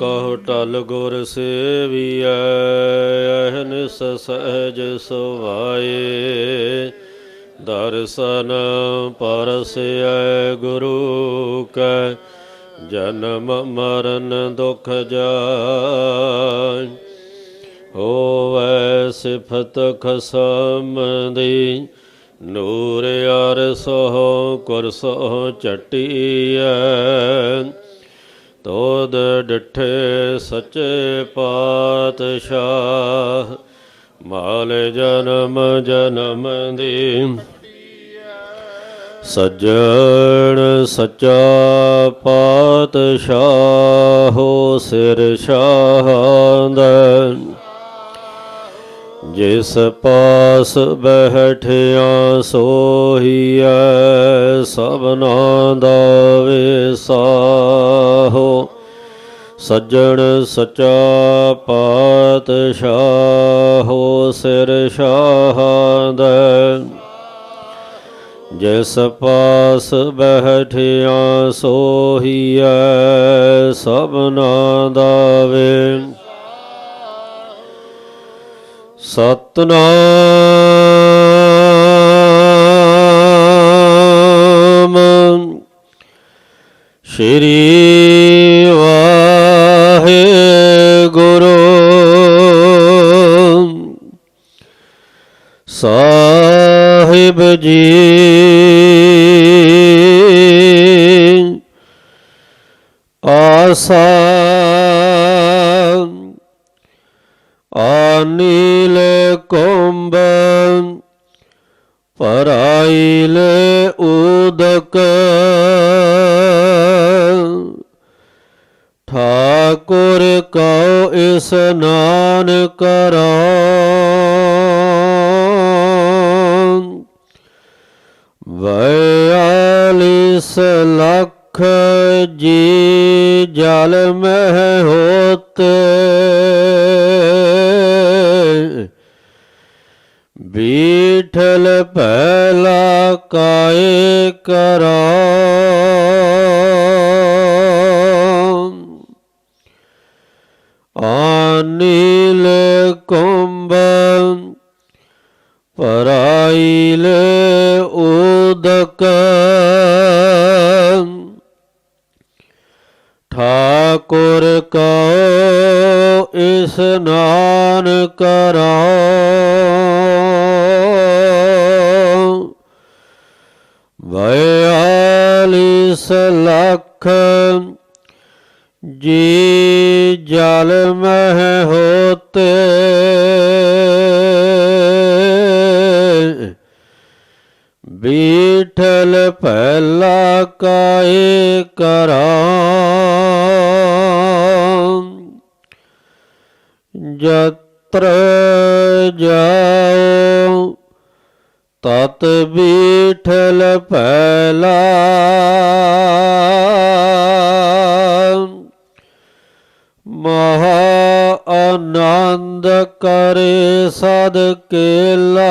ਕਹੁ ਟਲ ਗੁਰ ਸੇਵੀਐ ਅਹਨਿਸ ਸਹਿਜ ਸੁਭਾਏ। ਦਰਸ਼ਨ ਪਰਸੈ ਗੁਰੂ ਕੈ, ਜਨਮ ਮਰਨ ਦੁਖ ਜਾਇ ਹੋਵੈ ਸਿਫਤ ਖਸਮ ਦੀ ਨੂਰ ਅਰਸੋ ਕੁਰਸੋ ਚਟੀਐ। ਤੋਦ ਡਿਠੇ ਸੱਚੇ ਪਾਤਸ਼ਾਹ, ਮਾਲ ਜਨਮ ਜਨਮ ਦੀ। ਸੱਜਣ ਸੱਚਾ ਪਾਤਸ਼ਾਹੋ ਸਿਰ ਸ਼ਾਹੰਦ। ਜਿਸ ਪਾਸ ਬਹਿਠਿਆ ਸੋਹੀਐ, ਸਭਨਾ ਦਾ ਵਿਸਾਹੋ ਸੱਜਣ ਸਚਾ ਪਾਤਸ਼ਾਹੋ ਸਿਰ ਸ਼ਾਹੰਦ ਜਿਸ ਪਾਸ ਬਹਿਠਿਆ ਸੋਹੀਐ ਸਭਨਾ ਦਾ ਸਤਨਾਮ। ਸ਼੍ਰੀ ਸਾਹਿਬ ਜੀ। ਆਸਾ ਅਨੀਲ ਕੁੰਭ ਪਰਾਈਲ ਉਦਕ ਠਾਕੁਰ ਕਉ ਇਸਨਾਨ ਕਰੋ ਬਯਾਲੀਸ ਲੱਖ ਜੀ ਜਲ ਮਹਿ ਹੋਤੇ ਬੀਠਲ ਪਹਿਲਾ ਕਾਏ ਕਰੋ ਅਨੀਲ ਕੁੰਭ ਪਰਾਈਲ ਠਾਕੁਰ ਕਉ ਇਸਨਾਨ ਕਰੋ ਬਯਾਲੀਸ ਲੱਖ ਜੀ ਜਲ ਮਹਿ ਹੋਤੇ। ਬੀਠਲ ਪਹਿਲਾ ਕਾਏ ਕਰਾਂ। ਜਤਰ ਜਾਓ ਤਤ ਬੀਠਲ ਪਹਿਲਾ ਮਹਾ ਆਨੰਦ ਕਰੇ ਸਦ ਕੇਲਾ।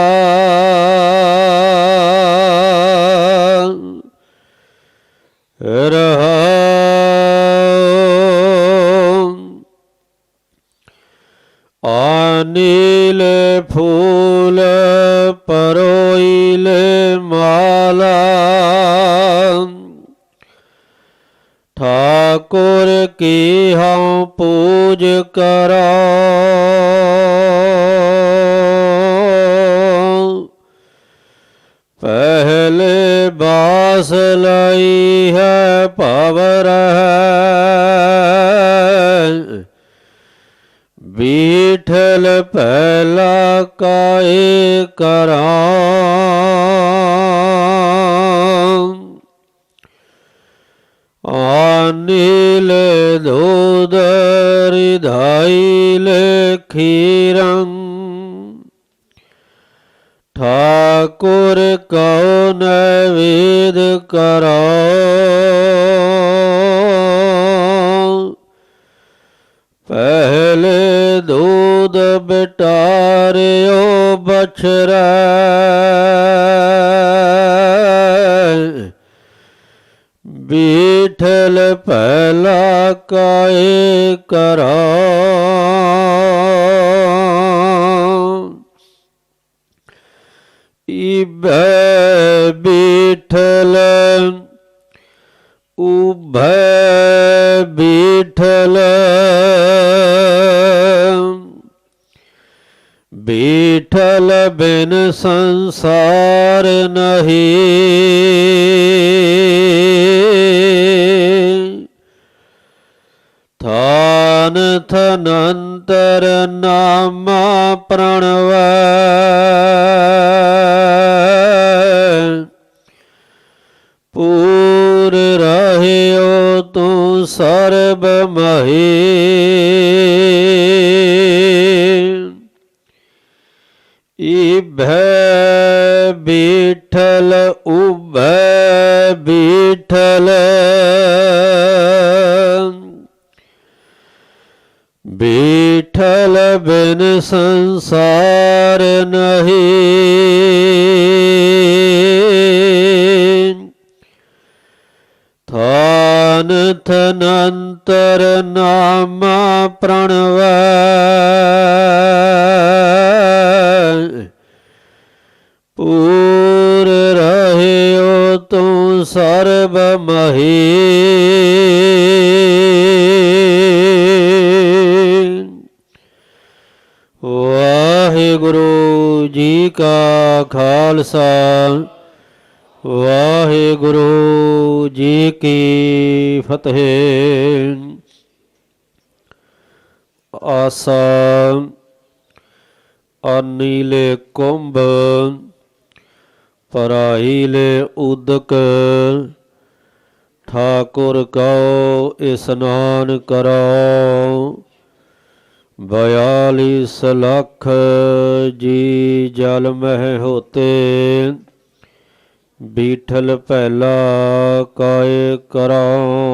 ਨੀਲ ਫੂਲ ਪਰੋਈਲ ਮਾਲਾ। ਠਾਕੁਰ ਕੀ ਹਉ ਪੂਜ ਕਰੋ। ਪਹਿਲੇ ਬਾਸ ਪਹਿਲਾ ਕਾਏ ਕਰਾਂ। ਆਨੀਲ ਦੂਧ ਰਿਧਾਈਲ ਖੀਰੰ। ਠਾਕੁਰ ਕਉ ਨਵੇਦ ਕਰੋ। ਪਹਿਲੇ ਦੂਧ ਬਟਾਰਿਓ ਬਛਰਾ ਬੀਠਲ ਪਹਿਲਾ ਕਾਏ ਕਰਾ। ਇਬੈ ਬੀਠਲ ਉਭੈ ਬੀਠਲ। ਬੀਠਲ ਬਿਨ ਸੰਸਾਰ ਨਹੀਂ। ਥਾਨ ਥਨੰਤਰ ਨਾਮਾ ਪ੍ਰਣਵੈ। ਪੂਰ ਰਹਿਓ ਤੂੰ ਸਰਬ ਮਹੀ। ਉਭੈ ਬੀਠਲ। ਬੀਠਲ ਬਿਨ ਸੰਸਾਰ ਨਹੀਂ। ਥਾਨ ਥਨੰਤਰ ਨਾਮਾ ਪ੍ਰਣਵੈ। ਪੂਰ ਸਰਬ ਮਹੀ। ਵਾਹਿਗੁਰੂ ਜੀ ਕਾ ਖਾਲਸਾ ਵਾਹਿਗੁਰੂ ਜੀ ਕੀ ਫਤਿਹ। ਆਸਾ ਅਨੀਲੇ ਕੁੰਭ ਪਰਾਈਲੇ ਉਦਕ, ਠਾਕੁਰ ਕਉ ਇਸਨਾਨ ਕਰੋ ਬਯਾਲੀਸ ਲੱਖ ਜੀ ਜਲ ਮਹਿ ਹੋਤੇ, ਬੀਠਲ ਪਹਿਲਾ ਕਾਇ ਕਰਾਓ